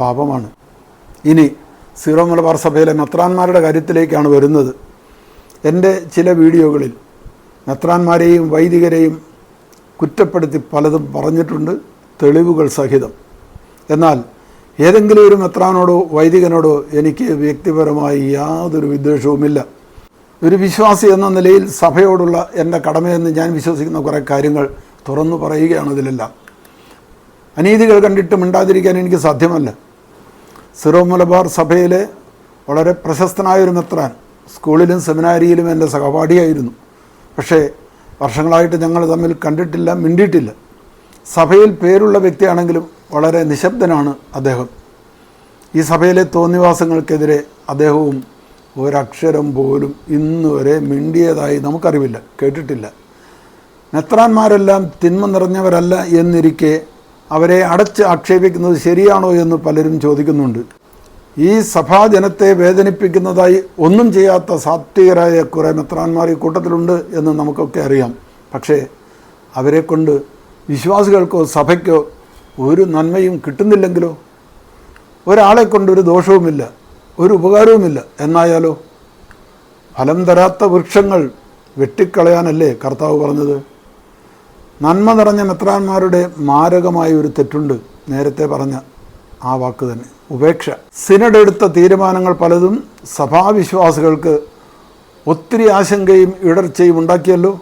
പാപമാണ്. ഇനി സീറോ മലബാർ സഭയിലെ മെത്രാന്മാരുടെ കാര്യത്തിലേക്കാണ് വരുന്നത്. എന്റെ ചില വീഡിയോകളിൽ മെത്രാന്മാരെയും വൈദികരെയും കുറ്റപ്പെടുത്തി പലതും പറഞ്ഞിട്ടുണ്ട് തെളിവുകൾ സഹിതം. എന്നാൽ ഏതെങ്കിലും ഒരു മെത്രാനോടോ വൈദികനോടോ എനിക്ക് വ്യക്തിപരമായി യാതൊരു വിദ്വേഷവുമില്ല. ഒരു വിശ്വാസി എന്ന നിലയിൽ സഭയോടുള്ള എന്റെ കടമയെന്ന് ഞാൻ വിശ്വസിക്കുന്ന കുറേ കാര്യങ്ങൾ തുറന്നു പറയുകയാണ് ഇതിലെല്ലാം. അനീതികൾ കണ്ടിട്ട് മിണ്ടാതിരിക്കാൻ എനിക്ക് സാധ്യമല്ല. സിറോ മലബാർ സഭയിലെ വളരെ പ്രശസ്തനായ ഒരു മെത്രാൻ സ്കൂളിലും സെമിനാരിയിലും എന്റെ സഹപാഠിയായിരുന്നു. പക്ഷേ വർഷങ്ങളായിട്ട് ഞങ്ങൾ തമ്മിൽ കണ്ടിട്ടില്ല മിണ്ടിയിട്ടില്ല. സഭയിൽ പേരുള്ള വ്യക്തിയാണെങ്കിലും വളരെ നിശബ്ദനാണ് അദ്ദേഹം. ഈ സഭയിലെ തോന്നിവാസങ്ങൾക്കെതിരെ അദ്ദേഹവും ഒരക്ഷരം പോലും ഇന്ന് വരെ മിണ്ടിയതായി നമുക്കറിവില്ല കേട്ടിട്ടില്ല. മെത്രാന്മാരെല്ലാം തിന്മ നിറഞ്ഞവരല്ല എന്നിരിക്കെ അവരെ അടച്ച് ആക്ഷേപിക്കുന്നത് ശരിയാണോ എന്ന് പലരും ചോദിക്കുന്നുണ്ട്. ഈ സഭാജനത്തെ വേദനിപ്പിക്കുന്നതായി ഒന്നും ചെയ്യാത്ത സാത്വികരായ കുറേ മെത്രാന്മാർ ഈ കൂട്ടത്തിലുണ്ട് എന്ന് നമുക്കൊക്കെ അറിയാം. പക്ഷേ അവരെ കൊണ്ട് വിശ്വാസികൾക്കോ സഭയ്ക്കോ ഒരു നന്മയും കിട്ടുന്നില്ലെങ്കിലോ? ഒരാളെ ഒരു ദോഷവുമില്ല ഒരു ഉപകാരവുമില്ല. എന്നായാലോ? ഫലം തരാത്ത വൃക്ഷങ്ങൾ വെട്ടിക്കളയാനല്ലേ കർത്താവ് പറഞ്ഞത്? നന്മ നിറഞ്ഞ മെത്രാന്മാരുടെ മാരകമായ ഒരു തെറ്റുണ്ട്. നേരത്തെ പറഞ്ഞ ആ വാക്ക് തന്നെ. ഉപേക്ഷ. സിനഡ് എടുത്ത തീരുമാനങ്ങൾ പലതും സഭാവിശ്വാസികൾക്ക് ഒത്തിരി ആശങ്കയും ഇടർച്ചയും ഉണ്ടാക്കിയല്ലോ.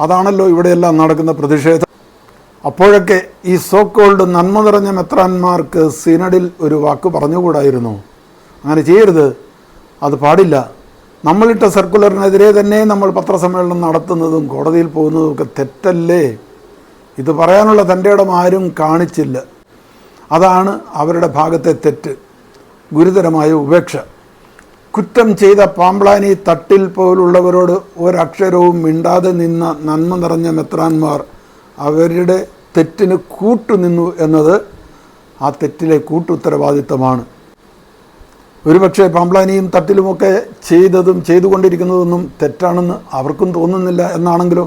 അതാണല്ലോ ഇവിടെയെല്ലാം നടക്കുന്ന പ്രതിഷേധം. അപ്പോഴൊക്കെ ഈ സോക്കോൾഡ് നന്മ നിറഞ്ഞ മെത്രാന്മാർക്ക് സിനഡിൽ ഒരു വാക്ക് പറഞ്ഞുകൂടായിരുന്നു. അങ്ങനെ ചെയ്യരുത്. അത് പാടില്ല. നമ്മളിട്ട സർക്കുലറിനെതിരെ തന്നെ നമ്മൾ പത്രസമ്മേളനം നടത്തുന്നതും കോടതിയിൽ പോകുന്നതും ഒക്കെ തെറ്റല്ലേ? ഇത് പറയാനുള്ള തന്റെ ഇടം ആരും കാണിച്ചില്ല. അതാണ് അവരുടെ ഭാഗത്തെ തെറ്റ്. ഗുരുതരമായ ഉപേക്ഷ. കുറ്റം ചെയ്ത പാമ്പ്ളാനി തട്ടിൽ പോലുള്ളവരോട് ഒരക്ഷരവും മിണ്ടാതെ നിന്ന നന്മ നിറഞ്ഞ മെത്രാന്മാർ അവരുടെ തെറ്റിന് കൂട്ടുനിന്നു എന്നത് ആ തെറ്റിലെ കൂട്ടുത്തരവാദിത്തമാണ്. ഒരുപക്ഷെ പാമ്പ്ലാനിയും തട്ടിലുമൊക്കെ ചെയ്തതും ചെയ്തുകൊണ്ടിരിക്കുന്നതൊന്നും തെറ്റാണെന്ന് അവർക്കും തോന്നുന്നില്ല എന്നാണെങ്കിലോ?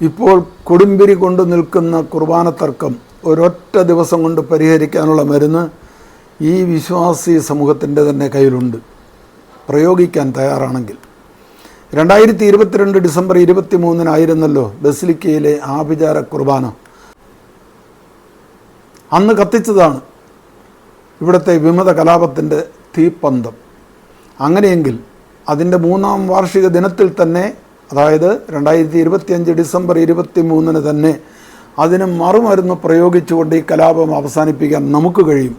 ഇപ്പോൾ കൊടുമ്പിരി കൊണ്ട് നിൽക്കുന്ന കുർബാന തർക്കം ഒരൊറ്റ ദിവസം കൊണ്ട് പരിഹരിക്കാനുള്ള മരുന്ന് ഈ വിശ്വാസി സമൂഹത്തിന്റെ തന്നെ കയ്യിലുണ്ട്. പ്രയോഗിക്കാൻ തയ്യാറാണെങ്കിൽ. രണ്ടായിരത്തി ഇരുപത്തിരണ്ട് ഡിസംബർ ഇരുപത്തി മൂന്നിനായിരുന്നല്ലോ ബസിലിക്കയിലെ ആഭിചാര കുർബാന. അന്ന് കത്തിച്ചതാണ് ഇവിടുത്തെ വിമത കലാപത്തിന്റെ തീപ്പന്തം. അങ്ങനെയെങ്കിൽ അതിന്റെ മൂന്നാം വാർഷിക ദിനത്തിൽ തന്നെ അതായത് രണ്ടായിരത്തി ഇരുപത്തിയഞ്ച് ഡിസംബർ ഇരുപത്തി മൂന്നിന് തന്നെ അതിന് മറുമരുന്ന് പ്രയോഗിച്ചുകൊണ്ട് ഈ കലാപം അവസാനിപ്പിക്കാൻ നമുക്ക് കഴിയും.